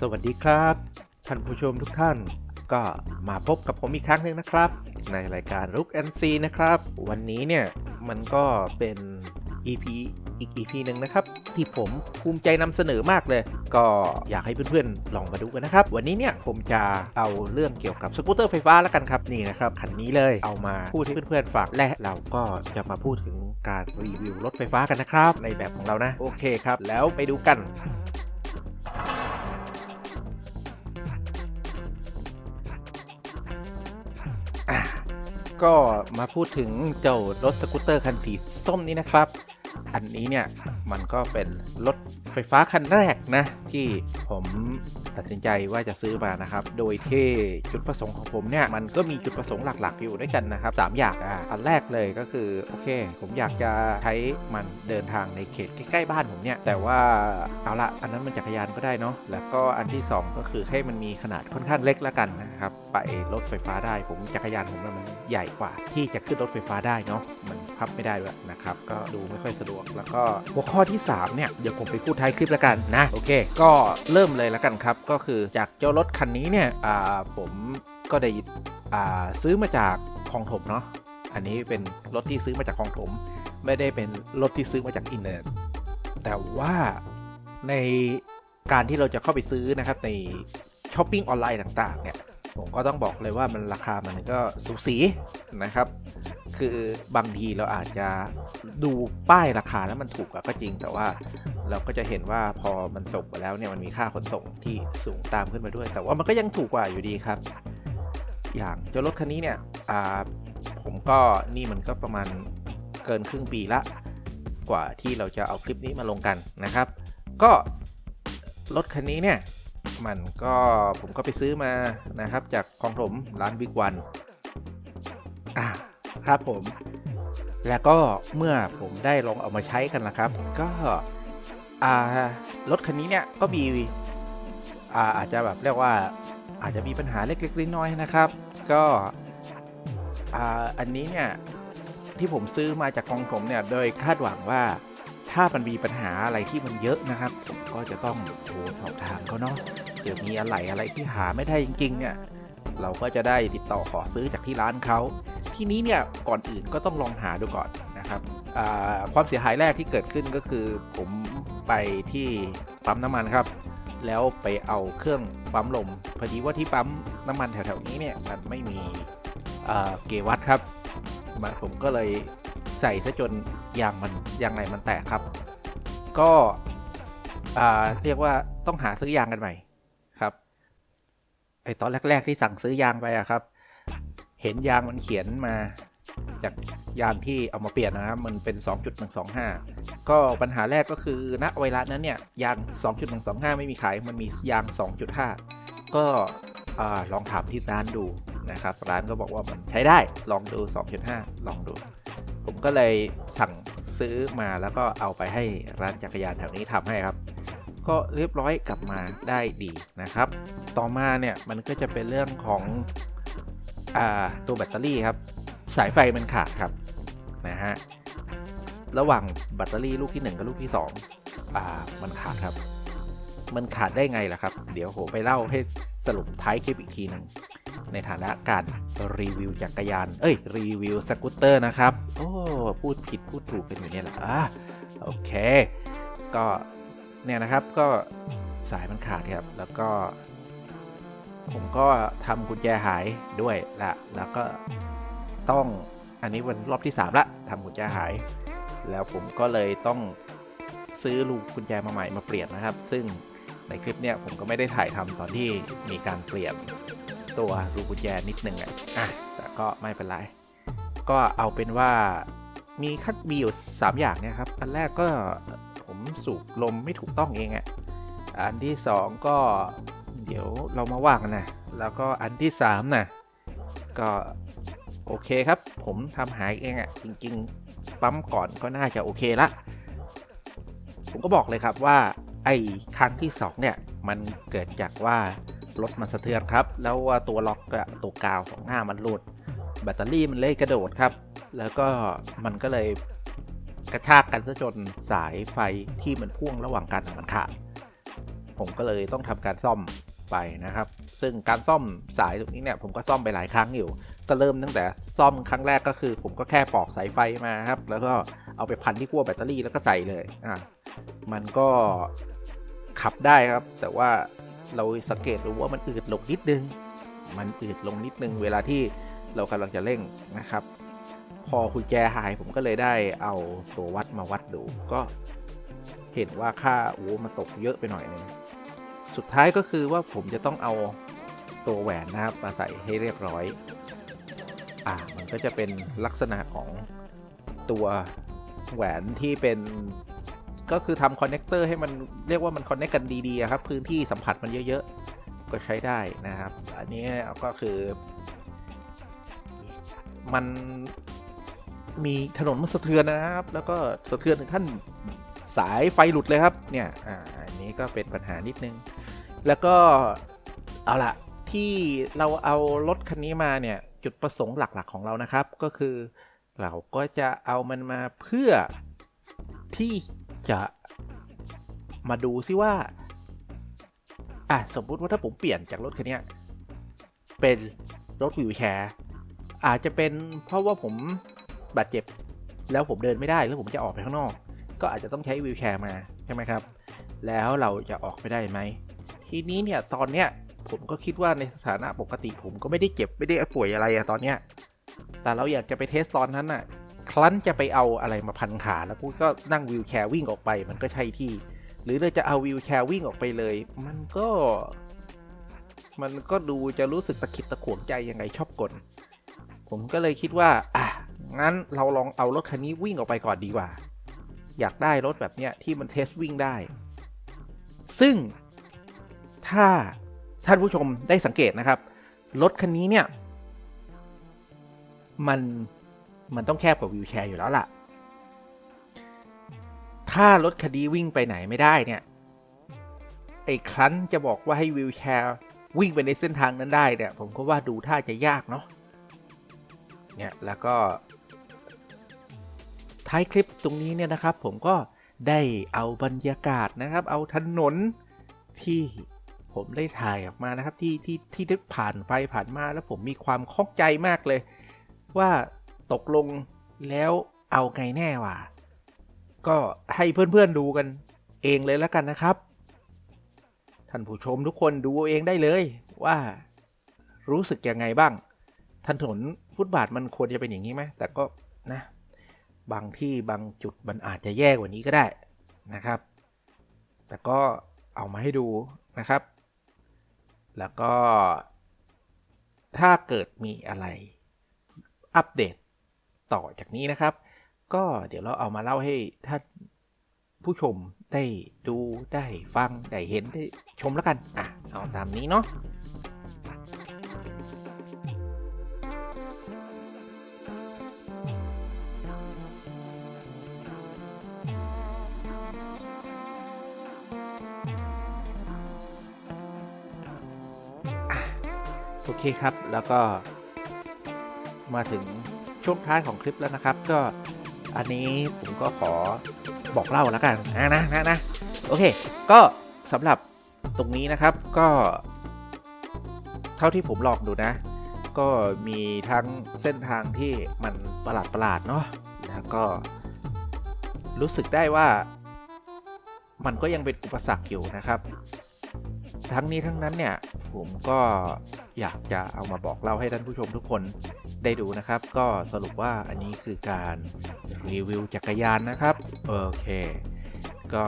สวัสดีครับ ท่านผู้ชมทุกท่าน ก็มาพบกับผมอีกครั้งหนึ่งนะครับ ในรายการลุกแอนซีนะครับ วันนี้เนี่ยมันก็เป็น EP อีก EP หนึ่งนะครับ ที่ผมภูมิใจนำเสนอมากเลย ก็อยากให้เพื่อนๆ ลองมาดูกันนะครับ วันนี้เนี่ยผมจะเอาเรื่องเกี่ยวกับสกูตเตอร์ไฟฟ้าแล้วกันครับนี่นะครับคันนี้เลยเอามาพูดให้เพื่อนๆฟังและเราก็จะมาพูดถึงการรีวิวรถไฟฟ้ากันนะครับ ในแบบของเรานะ โอเคครับ แล้วไปดูกัน ก็มาพูดถึงเจ้ารถสกูตเตอร์คันสีส้มนี้นะครับ อันนี้เนี่ยมันก็เป็นรถไฟฟ้าคันแรกนะที่ผมตัดสินใจว่าจะซื้อมานะครับ โดยที่จุดประสงค์ของผมเนี่ยมันก็มีจุดประสงค์หลักๆ อยู่ด้วยกันนะครับ 3 อย่างอะอันแรกเลยก็คือโอเค ผมอยากจะใช้มันเดินทางในเขตใกล้ๆบ้านผมเนี่ยแต่ว่าเอาละอันนั้นมันจักรยานก็ได้เนาะแล้วก็อันที่สองก็คือให้มันมีขนาดค่อนข้างเล็กแล้วกันนะครับไปรถไฟฟ้าได้ผมจักรยานผมน่ะมันใหญ่กว่าที่จะขึ้นรถไฟฟ้าได้เนาะมัน พับไม่ได้ด้วยนะครับ ก็ดูไม่ค่อยสะดวก แล้วก็หัวข้อที่ 3 เนี่ย เดี๋ยวผมไปพูดท้ายคลิปแล้วกันนะ โอเค ก็เริ่มเลยแล้วกันครับ ก็คือจากเจ้ารถคันนี้เนี่ยอ่าผมก็ได้อ่าซื้อมาจากคลองถมเนาะ อันนี้เป็นรถที่ซื้อมาจากคลองถม ไม่ได้เป็นรถที่ซื้อมาจากอินเทอร์เน็ต แต่ว่าในการที่เราจะเข้าไปซื้อนะครับในช้อปปิ้งออนไลน์ต่างๆเนี่ยผมก็ต้องบอกเลยว่ามันราคามันก็สูสีนะครับ คือบางทีเราอาจจะดูป้ายราคาแล้วมันถูกกว่าก็จริง แต่ว่าเราก็จะเห็นว่าพอมันส่งไปแล้วเนี่ยมันมีค่าขนส่งที่สูงตามขึ้นมาด้วย แต่ว่ามันก็ยังถูกกว่าอยู่ดีครับ อย่างเจ้ารถคันนี้เนี่ยอ่าผมก็นี่มันก็ประมาณเกินครึ่งปีละ กว่าที่เราจะเอาคลิปนี้มาลงกันนะครับ ก็รถคันนี้เนี่ยมันก็ผมก็ไปซื้อมานะครับจากคลองถมร้านบิ๊กวันอ่า ครับผม แล้วก็เมื่อผมได้ลองเอามาใช้กันนะครับ ก็รถคันนี้เนี่ยก็มีอาอาจจะแบบเรียกว่าอาจจะมีปัญหาเล็กๆน้อยๆนะครับ ก็อ,อันนี้เนี่ยที่ผมซื้อมาจากคลองถมเนี่ยโดยคาดหวังว่าถ้ามันมีปัญหาอะไรที่มันเยอะนะครับ ผมก็จะต้องโทรสอบถามเขาเนาะเดี๋ยวมีอะไรอะไรที่หาไม่ได้จริงๆเนี่ย เราก็จะได้ติดต่อขอซื้อจากที่ร้านเขา ทีนี้เนี่ยก่อนอื่นก็ต้องลองหาดูก่อนนะครับความเสียหายแรกที่เกิดขึ้นก็คือ ผมไปที่ปั๊มน้ำมันครับ แล้วไปเอาเครื่องปั๊มลมพอดีว่าที่ปั๊มน้ำมันแถวๆนี้เนี่ยมันไม่มีเกวัตครับมผมก็เลยใส่ซะจนยางมันยางในมันแตกครับ ก็เรียกว่าต้องหาซื้อยางกันใหม่ ตอนแรก ๆ ที่สั่งซื้อยางไปอะครับ เห็นยางมันเขียนมาจากยางที่เอามาเปลี่ยนนะครับ มันเป็น 2.125 ก็ปัญหาแรกก็คือณเวลานั้นเนี่ย ยาง 2.125 ไม่มีขาย มันมียาง 2.5 ก็ลองถามที่ร้านดูนะครับ ร้านก็บอกว่ามันใช้ได้ ลองดู 2.5 ลองดู ผมก็เลยสั่งซื้อมาแล้วก็เอาไปให้ร้านจักรยานแถวนี้ทำให้ครับ ก็เรียบร้อยกลับมาได้ดีนะครับ ต่อมาเนี่ยมันก็จะเป็นเรื่องของอตัวแบตเตอรี่ครับ สายไฟมันขาดครับนะฮะระหว่างแบตเตอรี่ลูกที่ 1 กับลูกที่ 2 อ่า มันขาดครับ มันขาดได้ไงล่ะครับ เดี๋ยวผมไปเล่าให้สรุปท้ายคลิปอีกทีหนึ่งในฐานะการรีวิวจักรยาน เอ้ย รีวิวสกูตเตอร์นะครับ โอ้ พูดผิดพูดถูกกันอยู่เนี่ยแหละอะโอเค ก็ เนี่ยนะครับก็สายมันขาดครับ แล้วก็ ผมก็ทำกุญแจหายด้วยละแล้วก็ต้องอันนี้วันรอบที่ 3 ละทำกุญแจหาย แล้วผมก็เลยต้องซื้อลูกกุญแจมาใหม่มาเปลี่ยนนะครับ ซึ่งในคลิปเนี้ยผมก็ไม่ได้ถ่ายทำตอนที่มีการเปลี่ยนตัวลูกกุญแจนิดนึงอะอะแต่ก็ไม่เป็นไร ก็เอาเป็นว่ามีคัดมีอยู่ 3 อย่างเนี่ยครับ อันแรกก็ สูบลมไม่ถูกต้องเองอะ่ะอันที่ 2 ก็เดี๋ยวเรามาว่ากันนะ แล้วก็อันที่3นะก็โอเคครับ ผมทำหายเองอะ่ะจริง ๆ ปั๊มก่อนก็น่าจะโอเคละ ผมก็บอกเลยครับว่าไอ้ครั้งที่ 2 เนี่ย มันเกิดจากว่ารถมันสะเทือนครับ แล้วว่าตัวล็อกตัวกาวของหน้ามันหลุด แบตเตอรี่มันเลยกระโดดครับ แล้วก็มันก็เลย กระชากกันซะจนสายไฟที่มันพ่วงระหว่างกันมันขาดผมก็เลยต้องทำการซ่อมไปนะครับ ซึ่งการซ่อมสายตรงนี้เนี่ยผมก็ซ่อมไปหลายครั้งอยู่ ก็เริ่มตั้งแต่ซ่อมครั้งแรกก็คือ ผมก็แค่ปอกสายไฟมาครับ แล้วก็เอาไปพันที่ขั้วแบตเตอรี่แล้วก็ใส่เลยอะมันก็ขับได้ครับ แต่ว่าเราสังเกตดูว่ามันอืดลงนิดนึง มันอืดลงนิดนึงเวลาที่เรากำลังจะเร่งนะครับ พอกุญแจหายผมก็เลยได้เอาตัววัดมาวัดดู ก็เห็นว่าค่าโอ้มันตกเยอะไปหน่อยนึงสุดท้ายก็คือว่าผมจะต้องเอาตัวแหวนนะครับมาใส่ให้เรียบร้อย อ่า มันก็จะเป็นลักษณะของตัวแหวนที่เป็นก็คือทำคอนเนคเตอร์ให้มันเรียกว่ามันคอนเนคกันดีๆครับ พื้นที่สัมผัสมันเยอะๆ ก็ใช้ได้นะครับ อันนี้ก็คือ มัน มีถนนมันสะเทือนนะครับ แล้วก็สะเทือนถึงขั้นสายไฟหลุดเลยครับ เนี่ย อ่า อันนี้ก็เป็นปัญหานิดนึง แล้วก็ เอาละที่เราเอารถคันนี้มาเนี่ย จุดประสงค์หลักๆของเรานะครับ ก็คือเราก็จะเอามันมาเพื่อที่จะมาดูซิว่า อะ สมมุติว่าถ้าผมเปลี่ยนจากรถคันนี้เป็นรถวิวแชร์อาจจะเป็นเพราะว่าผม บาดเจ็บ แล้วผมเดินไม่ได้แล้วผมจะออกไปข้างนอก ก็อาจจะต้องใช้วิวแชร์มาใช่ไหมครับ แล้วเราจะออกไปได้ไหม ทีนี้เนี่ยตอนเนี้ยผมก็คิดว่าในสถานะปกติ ผมก็ไม่ได้เจ็บไม่ได้ป่วยอะไรอะตอนเนี้ย แต่เราอยากจะไปเทสตอนนั้นน่ะคลั้นจะไปเอาอะไรมาพันขาแล้วกูก็นั่งวิวแชร์วิ่งออกไปมันก็ใช่ที่ หรือเราจะเอาวิวแชร์วิ่งออกไปเลย มันก็มันก็ดูจะรู้สึกตะขิดตะขวงใจยังไงชอบกล ผมก็เลยคิดว่า อะ งั้นเราลองเอารถคันนี้วิ่งออกไปก่อนดีกว่า อยากได้รถแบบเนี้ยที่มันเทสวิ่งได้ ซึ่งถ้าท่านผู้ชมได้สังเกตนะครับ รถคันนี้เนี่ย มันมันต้องแคบกว่าวิวแชร์อยู่แล้วล่ะ ถ้ารถคันนี้วิ่งไปไหนไม่ได้เนี่ย ไอ้ครั้นจะบอกว่าให้วิวแชร์วิ่งไปในเส้นทางนั้นได้เนี่ย ผมก็ว่าดูท่าจะยากเนาะเนี่ยแล้วก็ ท้ายคลิปตรงนี้เนี่ยนะครับ ผมก็ได้เอาบรรยากาศนะครับ เอาถนนที่ผมได้ถ่ายออกมานะครับที่ที่ที่ได้ผ่านไปผ่านมาแล้วผมมีความข้องใจมากเลย ว่าตกลงแล้วเอาไงแน่วะก็ให้เพื่อนๆดูกันเองเลยแล้วกันนะครับ ท่านผู้ชมทุกคนดูเองได้เลยว่ารู้สึกยังไงบ้าง ถนนฟุตบาทมันควรจะเป็นอย่างนี้ไหมแต่ก็นะ บางที่บางจุดมันอาจจะแย่กว่านี้ก็ได้นะครับ แต่ก็เอามาให้ดูนะครับ แล้วก็ ถ้าเกิดมีอะไรอัปเดตต่อจากนี้นะครับ ก็เดี๋ยวเราเอามาเล่าให้ท่านผู้ชมได้ดูได้ฟัง ได้เห็นได้ชมแล้วกัน อะ เอาตามนี้เนาะ เคครับ แล้วก็มาถึงช่วงท้ายของคลิปแล้วนะครับ ก็อันนี้ผมก็ขอบอกเล่าแล้วกันนะนะนะนะโอเค ก็สำหรับตรงนี้นะครับก็ เท่าที่ผมลองดูนะ ก็มีทั้งเส้นทางที่มันประหลาดประหลาดเนาะแล้วก็ รู้สึกได้ว่า มันก็ยังเป็นอุปสรรคอยู่นะครับ ทั้งนี้ทั้งนั้นเนี่ยผมก็ อยากจะเอามาบอกเล่าให้ท่านผู้ชมทุกคนได้ดูนะครับ ก็สรุปว่าอันนี้คือการรีวิวจักรยานนะครับ โอเค ก็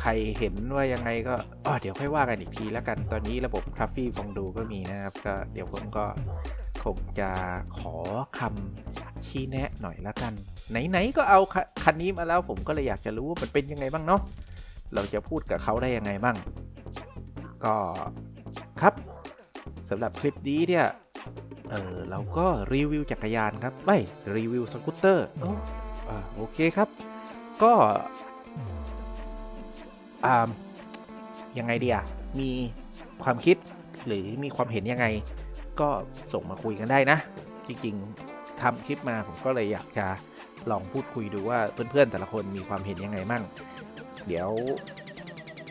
ใครเห็นว่ายังไงก็อ๋อเดี๋ยวค่อยว่ากันอีกทีแล้วกันตอนนี้ระบบคราฟฟี่ฟองดูก็มีนะครับก็เดี๋ยวผมก็คงจะขอคำชี้แนะหน่อยละกัน ไหนๆก็เอาคันนี้มาแล้วผมก็เลยอยากจะรู้ว่ามันเป็นยังไงบ้างเนาะเราจะพูดกับเขาได้ยังไงบ้าง ก็ สำหรับคลิปนี้เนี่ยเออเราก็รีวิวจักรยานครับไม่รีวิวสกูตเตอร์โอ้อ่าโอเคครับ ก็อ่ายังไงดีอะมีความคิดหรือมีความเห็นยังไง ก็ส่งมาคุยกันได้นะ จริงๆทำคลิปมาผมก็เลยอยากจะลองพูดคุยดูว่าเพื่อนๆแต่ละคนมีความเห็นยังไงมั่ง เดี๋ยว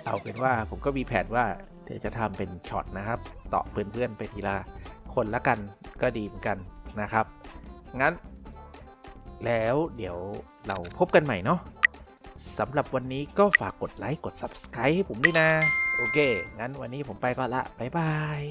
เอาเป็นว่าผมก็มีแผนว่า เดี๋ยวจะทำเป็นช็อตนะครับต่อเพื่อนๆไปทีละคนละกันก็ดีเหมือนกันนะครับ งั้น แล้วเดี๋ยวเราพบกันใหม่เนาะสำหรับวันนี้ก็ฝากกดไลค์ กด Subscribe ให้ผมด้วยนะ โอเค งั้นวันนี้ผมไปก่อนละ บ๊ายบาย